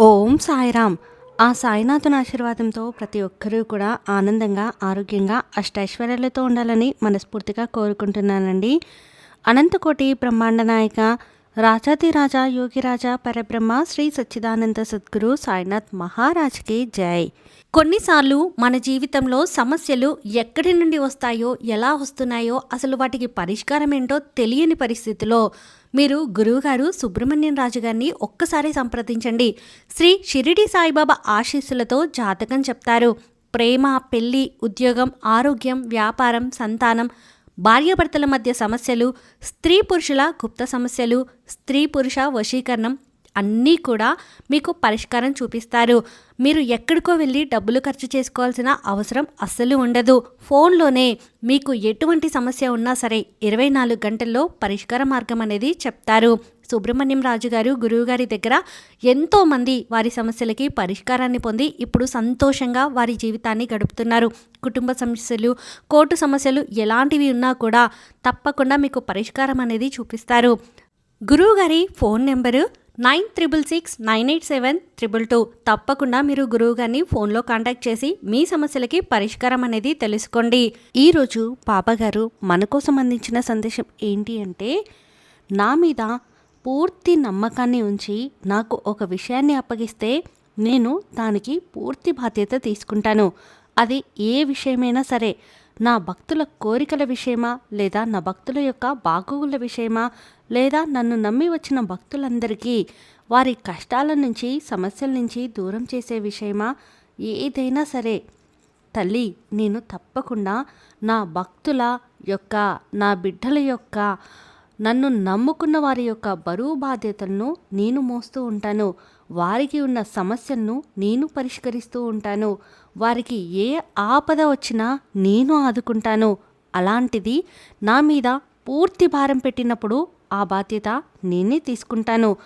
ఓం సాయిరామ్ ఆ సాయినాథుని ఆశీర్వాదంతో ప్రతి ఒక్కరూ కూడా ఆనందంగా ఆరోగ్యంగా అష్టైశ్వర్యాలతో ఉండాలని మనస్ఫూర్తిగా కోరుకుంటున్నానండి. అనంతకోటి బ్రహ్మాండ నాయక రాజాది రాజా యోగిరాజా పరబ్రహ్మ శ్రీ సచ్చిదానంద సద్గురు సాయినాథ్ మహారాజ్కి జై. కొన్నిసార్లు మన జీవితంలో సమస్యలు ఎక్కడి నుండి వస్తాయో ఎలా వస్తున్నాయో అసలు వాటికి పరిష్కారం ఏంటో తెలియని పరిస్థితిలో మీరు గురువుగారు సుబ్రహ్మణ్యం రాజు గారిని ఒక్కసారి సంప్రదించండి. శ్రీ షిరిడి సాయిబాబా ఆశీస్సులతో జాతకం చెప్తారు. ప్రేమ పెళ్ళి ఉద్యోగం ఆరోగ్యం వ్యాపారం సంతానం భార్యాభర్తల మధ్య సమస్యలు స్త్రీ పురుషుల గుప్త సమస్యలు స్త్రీ పురుష వశీకరణం అన్నీ కూడా మీకు పరిష్కారం చూపిస్తారు. మీరు ఎక్కడికో వెళ్ళి డబ్బులు ఖర్చు చేసుకోవాల్సిన అవసరం అస్సలు ఉండదు. ఫోన్లోనే మీకు ఎటువంటి సమస్య ఉన్నా సరే ఇరవై నాలుగు గంటల్లో పరిష్కార మార్గం అనేది చెప్తారు. సుబ్రహ్మణ్యం రాజు గారు గురువుగారి దగ్గర ఎంతోమంది వారి సమస్యలకి పరిష్కారాన్ని పొంది ఇప్పుడు సంతోషంగా వారి జీవితాన్ని గడుపుతున్నారు. కుటుంబ సమస్యలు కోర్టు సమస్యలు ఎలాంటివి ఉన్నా కూడా తప్పకుండా మీకు పరిష్కారం అనేది చూపిస్తారు. గురువుగారి phone number nine triple six nine eight seven triple two. తప్పకుండా మీరు గురువు గారిని ఫోన్లో కాంటాక్ట్ చేసి మీ సమస్యలకి పరిష్కారం అనేది తెలుసుకోండి. ఈరోజు పాపగారు మన కోసం అందించిన సందేశం ఏంటి అంటే నా మీద పూర్తి నమ్మకాన్ని ఉంచి నాకు ఒక విషయాన్ని అప్పగిస్తే నేను దానికి పూర్తి బాధ్యత తీసుకుంటాను. అది ఏ విషయమైనా సరే నా భక్తుల కోరికల విషయమా లేదా నా భక్తుల యొక్క బాగోగుల విషయమా లేదా నన్ను నమ్మి వచ్చిన భక్తులందరికీ వారి కష్టాల నుంచి సమస్యల నుంచి దూరం చేసే విషయమా ఏదైనా సరే. తల్లి నేను తప్పకుండా నా భక్తుల యొక్క నా బిడ్డల యొక్క నన్ను నమ్ముకున్న వారి యొక్క బరువు బాధ్యతలను నేను మోస్తూ ఉంటాను. వారికి ఉన్న సమస్యలను నేను పరిష్కరిస్తూ ఉంటాను. వారికి ఏ ఆపద వచ్చినా నేను ఆదుకుంటాను. అలాంటిది నా మీద పూర్తి భారం పెట్టినప్పుడు ఆ బాధ్యత నేనే తీసుకుంటాను.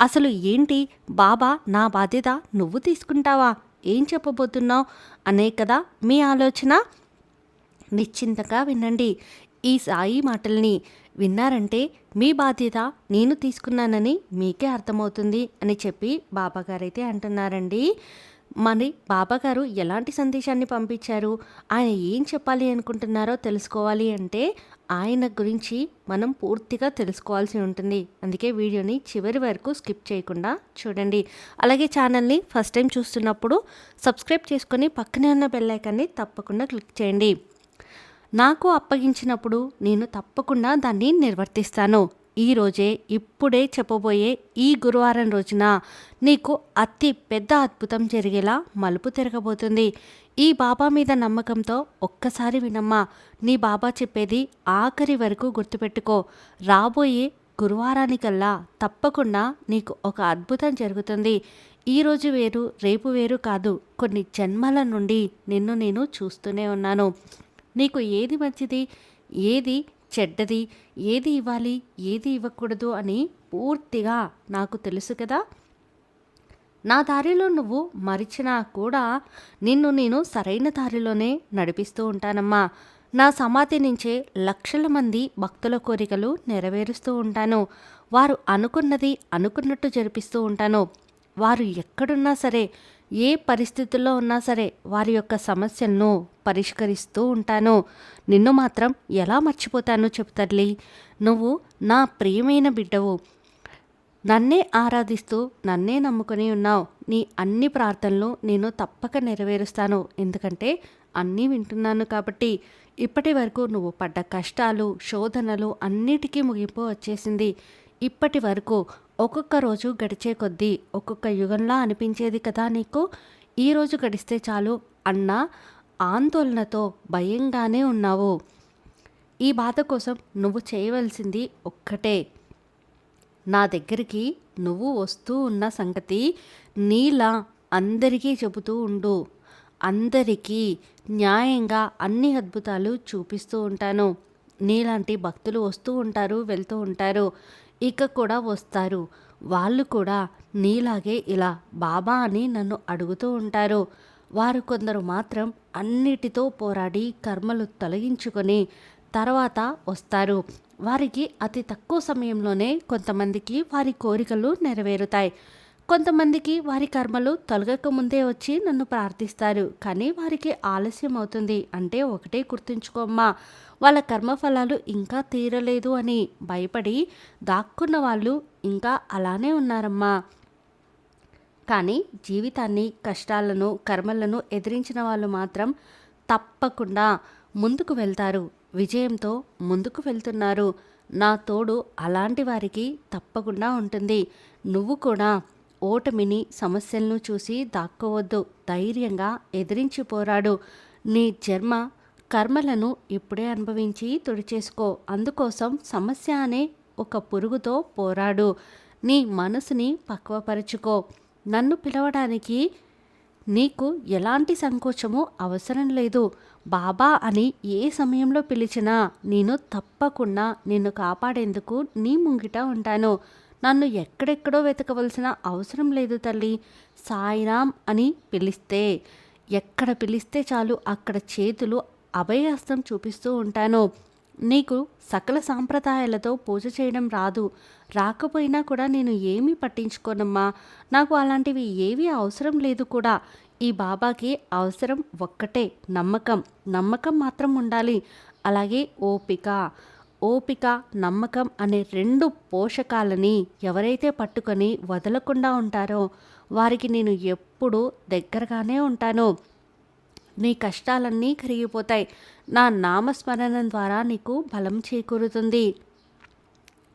అసలు ఏంటి? బాబా నా బాధ్యత నువ్వు తీసుకుంటావా? ఏం చెప్పబోతున్నావు? అనే కదా మీ ఆలోచన. నిశ్చింతగా వినండి. ఈ సాయి మాటల్ని విన్నారంటే మీ బాధ్యత నేను తీసుకున్నానని మీకే అర్థమవుతుంది అని చెప్పి బాబాగారైతే అంటున్నారండి. మరి బాబాగారు ఎలాంటి సందేశాన్ని పంపించారు? ఆయన ఏం చెప్పాలి అనుకుంటున్నారో తెలుసుకోవాలి అంటే ఆయన గురించి మనం పూర్తిగా తెలుసుకోవాల్సి ఉంటుంది. అందుకే వీడియోని చివరి వరకు స్కిప్ చేయకుండా చూడండి. అలాగే ఛానల్ని ఫస్ట్ టైం చూస్తున్నప్పుడు సబ్స్క్రైబ్ చేసుకొని పక్కనే ఉన్న బెల్లైకాన్ని తప్పకుండా క్లిక్ చేయండి. నాకు అప్పగించినప్పుడు నేను తప్పకుండా దాన్ని నిర్వర్తిస్తాను. ఈరోజే ఇప్పుడే చెప్పబోయే ఈ గురువారం రోజున నీకు అతి పెద్ద అద్భుతం జరిగేలా మలుపు తిరగబోతుంది. ఈ బాబా మీద నమ్మకంతో ఒక్కసారి వినమ్మా. నీ బాబా చెప్పేది ఆఖరి వరకు గుర్తుపెట్టుకో. రాబోయే గురువారానికల్లా తప్పకుండా నీకు ఒక అద్భుతం జరుగుతుంది. ఈరోజు వేరు రేపు వేరు కాదు. కొన్ని జన్మల నుండి నిన్ను నేను చూస్తూనే ఉన్నాను. నీకు ఏది మంచిది? ఏది చెడ్డది? ఏది ఇవ్వాలి? ఏది ఇవ్వకూడదు? అని పూర్తిగా నాకు తెలుసు కదా. నా దారిలో నువ్వు మరిచినా కూడా నిన్ను నేను సరైన దారిలోనే నడిపిస్తూ ఉంటానమ్మా. నా సమాధి నుంచే లక్షల మంది భక్తుల కోరికలు నెరవేరుస్తూ ఉంటాను. వారు అనుకున్నది అనుకున్నట్టు జరిపిస్తూ ఉంటాను. వారు ఎక్కడున్నా సరే ఏ పరిస్థితుల్లో ఉన్నా సరే వారి యొక్క సమస్యలను పరిష్కరిస్తూ ఉంటాను. నిన్ను మాత్రం ఎలా మర్చిపోతానో చెప్పు తల్లి. నువ్వు నా ప్రియమైన బిడ్డవు. నన్నే ఆరాధిస్తూ నన్నే నమ్ముకొని ఉన్నావు. నీ అన్ని ప్రార్థనలు నేను తప్పక నెరవేరుస్తాను. ఎందుకంటే అన్నీ వింటున్నాను కాబట్టి ఇప్పటి వరకు నువ్వు పడ్డ కష్టాలు శోధనలు అన్నిటికీ ముగింపు వచ్చేసింది. ఇప్పటి వరకు ఒక్కొక్క రోజు గడిచే కొద్దీ ఒక్కొక్క యుగంలా అనిపించేది కదా నీకు? ఈరోజు గడిస్తే చాలు అన్న ఆందోళనతో భయంగానే ఉన్నావు. ఈ బాధ కోసం నువ్వు చేయవలసింది ఒక్కటే. నా దగ్గరికి నువ్వు వస్తూ ఉన్న సంగతి నీలా అందరికీ చెబుతూ ఉండు. అందరికీ న్యాయంగా అన్ని అద్భుతాలు చూపిస్తూ ఉంటాను. నీలాంటి భక్తులు వస్తూ ఉంటారు వెళ్తూ ఉంటారు. ఇక కూడా వస్తారు. వాళ్ళు కూడా నీలాగే ఇలా బాబా అని నన్ను అడుగుతూ ఉంటారు. వారు కొందరు మాత్రం అన్నిటితో పోరాడి కర్మలు తొలగించుకొని తర్వాత వస్తారు. వారికి అతి తక్కువ సమయంలోనే కొంతమందికి వారి కోరికలు నెరవేరుతాయి. కొంతమందికి వారి కర్మలు తొలగక ముందే వచ్చి నన్ను ప్రార్థిస్తారు కానీ వారికి ఆలస్యం అవుతుంది అంటే ఒకటే గుర్తుంచుకోమ్మా వాళ్ళ కర్మఫలాలు ఇంకా తీరలేదు అని భయపడి దాక్కున్న వాళ్ళు ఇంకా అలానే ఉన్నారమ్మా. కానీ జీవితాన్ని కష్టాలను కర్మలను ఎదిరించిన వాళ్ళు మాత్రం తప్పకుండా ముందుకు వెళ్తారు విజయంతో ముందుకు వెళ్తున్నారు. నా తోడు అలాంటి వారికి తప్పకుండా ఉంటుంది. నువ్వు కూడా ఓటమిని సమస్యలను చూసి దాక్కోవద్దు ధైర్యంగా ఎదిరించి పోరాడు. నీ జన్మ కర్మలను ఇప్పుడే అనుభవించి తుడిచేసుకో. అందుకోసం సమస్య అనే ఒక పురుగుతో పోరాడు. నీ మనసుని పక్వపరుచుకో. నన్ను పిలవడానికి నీకు ఎలాంటి సంకోచము అవసరం లేదు. బాబా అని ఏ సమయంలో పిలిచినా నేను తప్పకుండా నిన్ను కాపాడేందుకు నీ ముంగిట ఉంటాను. నన్ను ఎక్కడెక్కడో వెతకవలసిన అవసరం లేదు తల్లి. సాయిరామ్ అని పిలిస్తే ఎక్కడ పిలిస్తే చాలు అక్కడ చేతులు అభయహస్తం చూపిస్తూ ఉంటాను. నీకు సకల సాంప్రదాయాలతో పూజ చేయడం రాదు. రాకపోయినా కూడా నేను ఏమీ పట్టించుకోనమ్మా. నాకు అలాంటివి ఏవీ అవసరం లేదు కూడా. ఈ బాబాకి అవసరం ఒక్కటే నమ్మకం. నమ్మకం మాత్రం ఉండాలి. అలాగే ఓపిక. ఓపిక నమ్మకం అనే రెండు పోషకాలని ఎవరైతే పట్టుకొని వదలకుండా ఉంటారో వారికి నేను ఎప్పుడూ దగ్గరగానే ఉంటాను. నీ కష్టాలన్నీ కరిగిపోతాయి. నా నామస్మరణ ద్వారా నీకు బలం చేకూరుతుంది.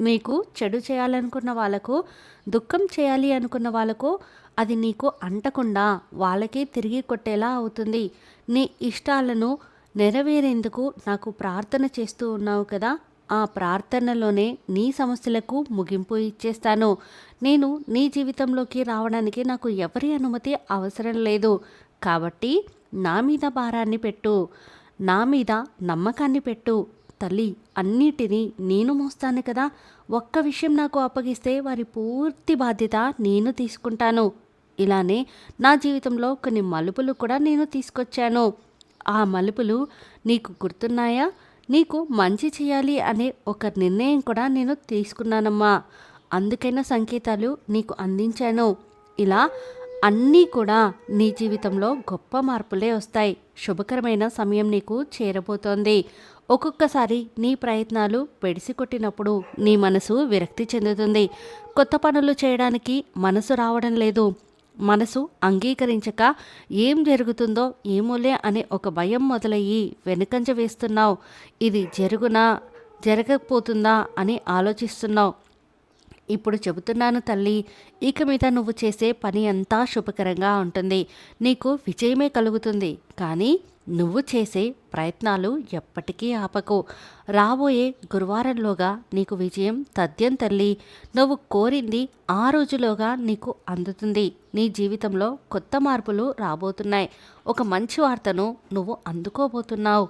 నీకు చెడు చేయాలనుకున్న వాళ్ళకు దుఃఖం చేయాలి అనుకున్న వాళ్ళకు అది నీకు అంటకుండా వాళ్ళకే తిరిగి కొట్టేలా అవుతుంది. నీ ఇష్టాలను నెరవేరేందుకు నాకు ప్రార్థన చేస్తూ ఉన్నావు కదా? ఆ ప్రార్థనలోనే నీ సమస్యలకు ముగింపు ఇచ్చేస్తాను. నేను నీ జీవితంలోకి రావడానికి నాకు ఎవరి అనుమతి అవసరం లేదు. కాబట్టి నా మీద భారాన్ని పెట్టు. నా మీద నమ్మకాన్ని పెట్టు. తల్లి అన్నిటినీ నేను మోస్తాను కదా. ఒక్క విషయం నాకు అప్పగిస్తే వారి పూర్తి బాధ్యత నేను తీసుకుంటాను. ఇలానే నా జీవితంలో కొన్ని మలుపులు కూడా నేను తీసుకొచ్చాను. ఆ మలుపులు నీకు గుర్తున్నాయా? నీకు మంచి చేయాలి అనే ఒక నిర్ణయం కూడా నేను తీసుకున్నానమ్మా. అందుకైన సంకేతాలు నీకు అందించాను. ఇలా అన్నీ కూడా నీ జీవితంలో గొప్ప మార్పులే వస్తాయి. శుభకరమైన సమయం నీకు చేరబోతోంది. ఒక్కొక్కసారి నీ ప్రయత్నాలు పెడిసి కొట్టినప్పుడు నీ మనసు విరక్తి చెందుతుంది. కొత్త పనులు చేయడానికి మనసు రావడం లేదు. మనసు అంగీకరించక ఏం జరుగుతుందో ఏమోలే అనే ఒక భయం మొదలయ్యి వెనుకంజ వేస్తున్నావు. ఇది జరుగునా? జరగకపోతుందా? అని ఆలోచిస్తున్నావు. ఇప్పుడు చెబుతున్నాను తల్లి ఇక మీద నువ్వు చేసే పని అంతా శుభకరంగా ఉంటుంది. నీకు విజయమే కలుగుతుంది. కానీ నువ్వు చేసే ప్రయత్నాలు ఎప్పటికీ ఆపకు. రాబోయే గురువారంలోగా నీకు విజయం తథ్యం తల్లి. నువ్వు కోరింది ఆ రోజులోగా నీకు అందుతుంది. నీ జీవితంలో కొత్త మార్పులు రాబోతున్నాయి. ఒక మంచి వార్తను నువ్వు అందుకోబోతున్నావు.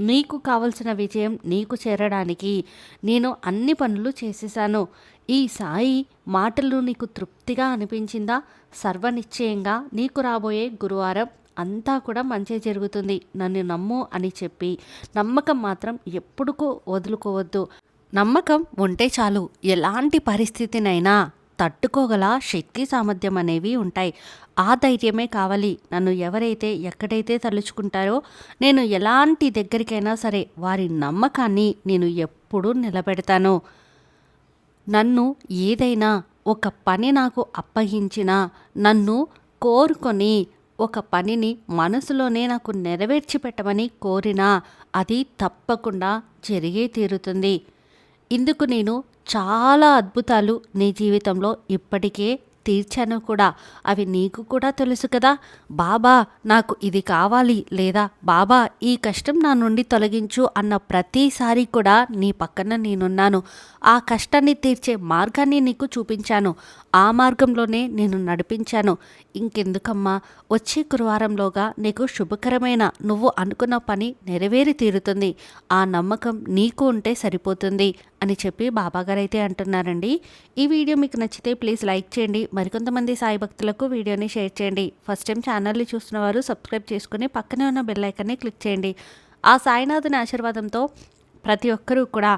నీకు కావలసిన విజయం నీకు చేరడానికి నేను అన్ని పనులు చేసేసాను ఈ సాయి మాటలు నీకు తృప్తిగా అనిపించిందా? సర్వనిశ్చయంగా నీకు రాబోయే గురువారం అంతా కూడా మంచి జరుగుతుంది. నన్ను నమ్ము అని చెప్పి నమ్మకం మాత్రం ఎప్పుడుకో వదులుకోవద్దు. నమ్మకం ఉంటే చాలు. ఎలాంటి పరిస్థితినైనా తట్టుకోగల శక్తి సామర్థ్యం అనేవి ఉంటాయి. ఆ ధైర్యమే కావాలి. నన్ను ఎవరైతే ఎక్కడైతే తలుచుకుంటారో నేను ఎలాంటి దగ్గరికైనా సరే వారి నమ్మకాన్ని నేను ఎప్పుడూ నిలబెడతాను. నన్ను ఏదైనా ఒక పని నాకు అప్పగించినా నన్ను కోరుకొని ఒక పనిని మనసులోనే నాకు నెరవేర్చి పెట్టమని కోరినా అది తప్పకుండా జరిగే తీరుతుంది. ఇందుకు నేను చాలా అద్భుతాలు నీ జీవితంలో ఇప్పటికే తీర్చాను కూడా అవి నీకు కూడా తెలుసు కదా. బాబా నాకు ఇది కావాలి లేదా? బాబా ఈ కష్టం నా నుండి తొలగించు అన్న ప్రతిసారి కూడా నీ పక్కన నేనున్నాను. ఆ కష్టాన్ని తీర్చే మార్గాన్ని నీకు చూపించాను. ఆ మార్గంలోనే నేను నడిపించాను. ఇంకెందుకమ్మా? వచ్చే గురువారంలోగా నీకు శుభకరమైన నువ్వు అనుకున్న పని నెరవేరి తీరుతుంది. ఆ నమ్మకం నీకు ఉంటే సరిపోతుంది. అని చెప్పి బాబాగారు అయితే అంటున్నారండి. ఈ వీడియో మీకు నచ్చితే ప్లీజ్ లైక్ చేయండి. మరికొంతమంది సాయి భక్తులకు వీడియోని షేర్ చేయండి. ఫస్ట్ టైం ఛానల్ని చూస్తున్న వారు సబ్స్క్రైబ్ చేసుకుని పక్కనే ఉన్న బెల్ ఐకాన్ని క్లిక్ చేయండి. ఆ సాయినాథుని ఆశీర్వాదంతో ప్రతి ఒక్కరూ కూడా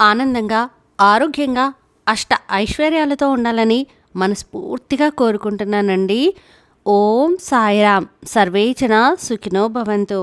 ఆనందంగా ఆరోగ్యంగా అష్ట ఐశ్వర్యాలతో ఉండాలని మనస్ఫూర్తిగా కోరుకుంటున్నానండి. ఓం సాయిరామ్. సర్వేచన సుఖినో భవంతు.